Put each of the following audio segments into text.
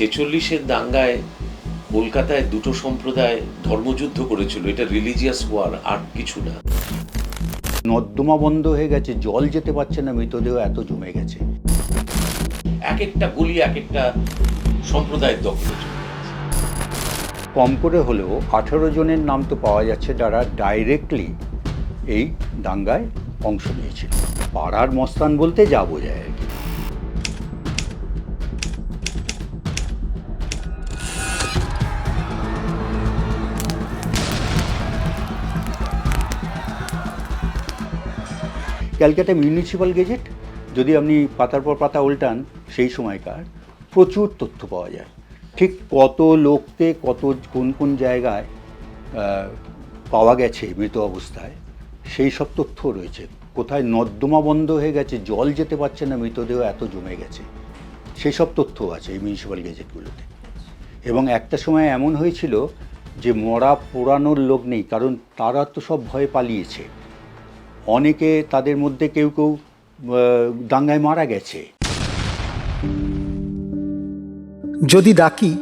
ছেচল্লিশের দাঙ্গায় কলকাতায় দুটো সম্প্রদায় ধর্মযুদ্ধ করেছিল। এটা রিলিজিয়াস ওয়ার আর কিছু না। নর্দমা বন্ধ হয়ে গেছে জল যেতে পারছে না মৃতদেহ এত জমে গেছে। এক একটা গলি এক একটা সম্প্রদায়ের দখলে কম করে হলেও আঠেরো জনের নাম তো পাওয়া যাচ্ছে যারা ডাইরেক্টলি এই দাঙ্গায় অংশ নিয়েছিল। পাড়ার মস্তান বলতে যা বোঝায়। ক্যালকাটা মিউনিসিপ্যাল গেজেট, যদি আপনি পাতার পর পাতা উল্টান, সেই সময়কার প্রচুর তথ্য পাওয়া যায়। ঠিক কত লোককে কত কোন কোন জায়গায় পাওয়া গেছে মৃত অবস্থায়, সেই সব তথ্য রয়েছে। কোথায় নর্দমা বন্ধ হয়ে গেছে, জল যেতে পারছে না, মৃতদেহ এত জমে গেছে, সেই সব তথ্য আছে এই মিউনিসিপ্যাল গেজেটগুলোতে। এবং একটা সময় এমন হয়েছিল যে মরা পোড়ানোর লোক নেই, কারণ তারা তো সব ভয়ে পালিয়েছে। অনেকে তাদের মধ্যে কেউ কেউ দাঙ্গায় মারা গেছে। যদি ডাকি,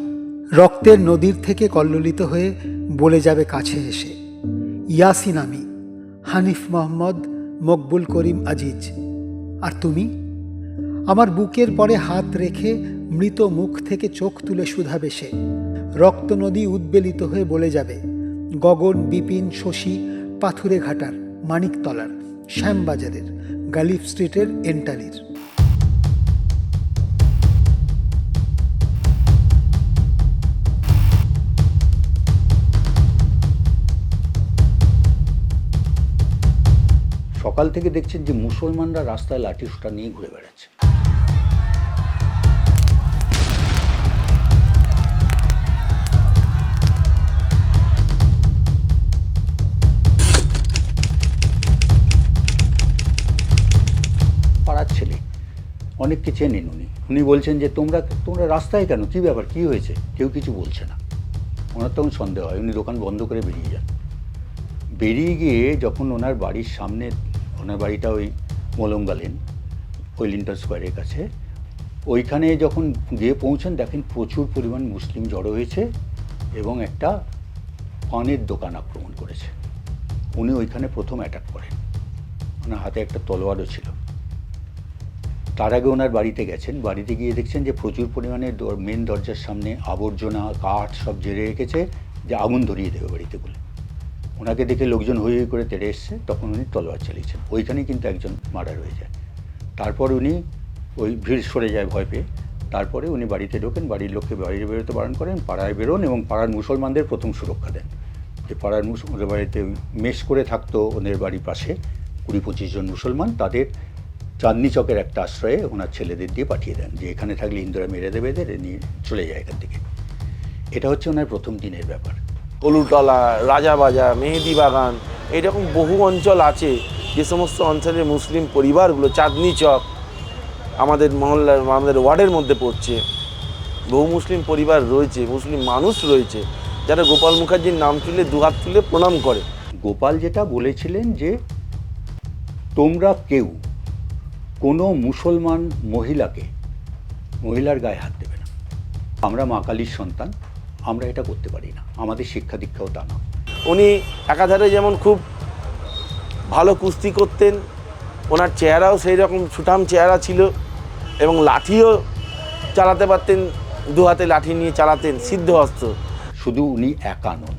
রক্তের নদীর থেকে কল্লোলিত হয়ে বলে যাবে কাছে এসে, ইয়াসিন আমি, হানিফ মোহাম্মদ মকবুল করিম আজিজ। আর তুমি? আমার বুকের পরে হাত রেখে মৃত মুখ থেকে চোখ তুলে সুধা সে। রক্ত নদী উদ্বেলিত হয়ে বলে যাবে, গগন, বিপিন, শশী, পাথুরে ঘাটার মানিকতলার, শ্যামবাজারের গালিফ স্ট্রিটের এন্টালির। সকাল থেকে দেখছেন যে মুসলমানরা রাস্তায় লাঠি সুটা নিয়ে ঘুরে বেড়াচ্ছে। অনেককে চেনেন উনি। উনি বলছেন যে, তোমরা তোমরা রাস্তায় কেন? কী ব্যাপার? কী হয়েছে? কেউ কিছু বলছে না। ওনার তখন সন্দেহ হয়, উনি দোকান বন্ধ করে বেরিয়ে যান। বেরিয়ে গিয়ে যখন ওনার বাড়ির সামনে, ওনার বাড়িটা ওই মলঙ্গালেন ওই লিন্টার স্কোয়ারের কাছে, ওইখানে যখন গিয়ে পৌঁছান, দেখেন প্রচুর পরিমাণ মুসলিম জড়ো হয়েছে এবং একটা পানের দোকান আক্রমণ করেছে। উনি ওইখানে প্রথম অ্যাটাক করেন। ওনার হাতে একটা তলোয়ারও ছিল। তার আগে ওনার বাড়িতে গেছেন। বাড়িতে গিয়ে দেখছেন যে প্রচুর পরিমাণে মেন দরজার সামনে আবর্জনা, কাঠ সব জেরে রেখেছে, যে আগুন ধরিয়ে দেবে বাড়িতে বলে। ওনাকে দেখে লোকজন হই হই করে তেড়ে এসছে, তখন উনি তলোয়ার চালিয়েছেন। ওইখানেই কিন্তু একজন মার্ডার হয়ে যায়। তারপর উনি ওই ভিড় সরে যায় ভয় পেয়ে। তারপরে উনি বাড়িতে ঢোকেন, বাড়ির লোককে বাইরে বেরোতে বারণ করেন, পাড়ায় বেরোন এবং পাড়ার মুসলমানদের প্রথম সুরক্ষা দেন। যে পাড়ার মুস, ওদের বাড়িতে মেশ করে থাকতো ওদের বাড়ির পাশে কুড়ি পঁচিশ জন মুসলমান, তাদের চাঁদনি চকের একটা আশ্রয়ে ওনার ছেলেদের দিয়ে পাঠিয়ে দেন যে এখানে থাকলে ইন্দুরা মেরে দেবে এদের নিয়ে চলে যায় এখান থেকে। এটা হচ্ছে ওনার প্রথম দিনের ব্যাপার। কলুটলা রাজাবাজার মেহেদি বাগান এরকম বহু অঞ্চল আছে যে সমস্ত অঞ্চলের মুসলিম পরিবারগুলো চাঁদনি চক আমাদের মহল্লার আমাদের ওয়ার্ডের মধ্যে পড়ছে। বহু মুসলিম পরিবার রয়েছে মুসলিম মানুষ রয়েছে যারা গোপাল মুখার্জির নাম তুলে দুহাত তুলে প্রণাম করে। গোপাল যেটা বলেছিলেন যে তোমরা কেউ কোনো মুসলমান মহিলাকে মহিলার গায়ে হাত দেবে না। আমরা মা কালীর সন্তান আমরা এটা করতে পারি না। আমাদের শিক্ষা দীক্ষাও তা না উনি একাধারে যেমন খুব ভালো কুস্তি করতেন ওনার চেহারাও সেই রকম সুঠাম চেহারা ছিল এবং লাঠিও চালাতে পারতেন দু হাতে লাঠি নিয়ে চালাতেন সিদ্ধহস্ত শুধু উনি একা নন।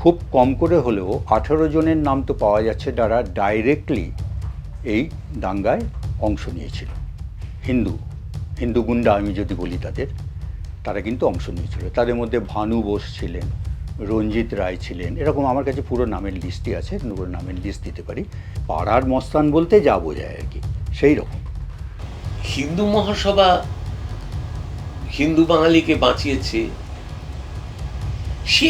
খুব কম করে হলেও আঠেরো জনের নাম তো পাওয়া যাচ্ছে যারা ডাইরেক্টলি এই দাঙ্গায় অংশ নিয়েছিল। হিন্দু হিন্দু গুন্ডা আমি যদি বলি তাদের, তারা কিন্তু অংশ নিয়েছিল। তাদের মধ্যে ভানু বোস ছিলেন, রঞ্জিত রায় ছিলেন, এরকম আমার কাছে পুরো নামের লিস্টই আছে, পুরো নামের লিস্ট দিতে পারি। পাড়ার মস্তান বলতে যা বোঝায় আর কি, সেই রকম। হিন্দু মহাসভা হিন্দু বাঙালিকে বাঁচিয়েছে। সে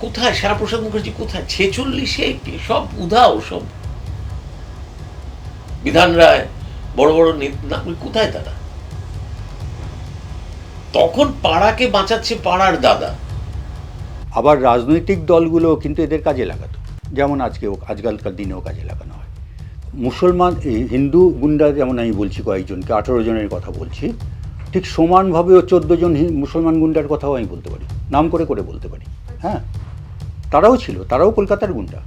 কোথায়? শ্যামাপ্রসাদ মুখার্জি কোথায়? ছেচল্লিশে সব উধাও, সব বিধান রায় বড় বড় নেতা কোথায় তারা তখন পাড়াকে বাঁচাচ্ছে পাড়ার দাদা। আবার রাজনৈতিক দলগুলো কিন্তু এদের কাজে লাগাতো। যেমন আজকে আজকালকার দিনেও কাজে লাগানো হয়। মুসলমান হিন্দু গুন্ডা যেমন আমি বলছি কয়েকজনকে আঠেরো জনের কথা বলছি ঠিক সমানভাবে ও চোদ্দ জন হি- মুসলমান গুন্ডার কথাও আমি বলতে পারি। নাম করে করে বলতে পারি। হ্যাঁ তারাও ছিল তারাও কলকাতার গুন্ডা।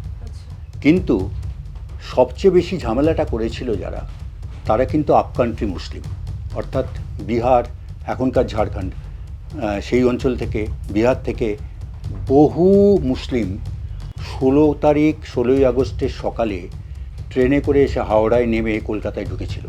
কিন্তু সবচেয়ে বেশি ঝামেলাটা করেছিল যারা, তারা কিন্তু আপ কান্ট্রি মুসলিম। অর্থাৎ বিহার, এখনকার ঝাড়খণ্ড সেই অঞ্চল থেকে, বিহার থেকে বহু মুসলিম ষোলো তারিখ, ষোলোই আগস্টের সকালে ট্রেনে করে এসে হাওড়ায় নেমে কলকাতায় ঢুকেছিল।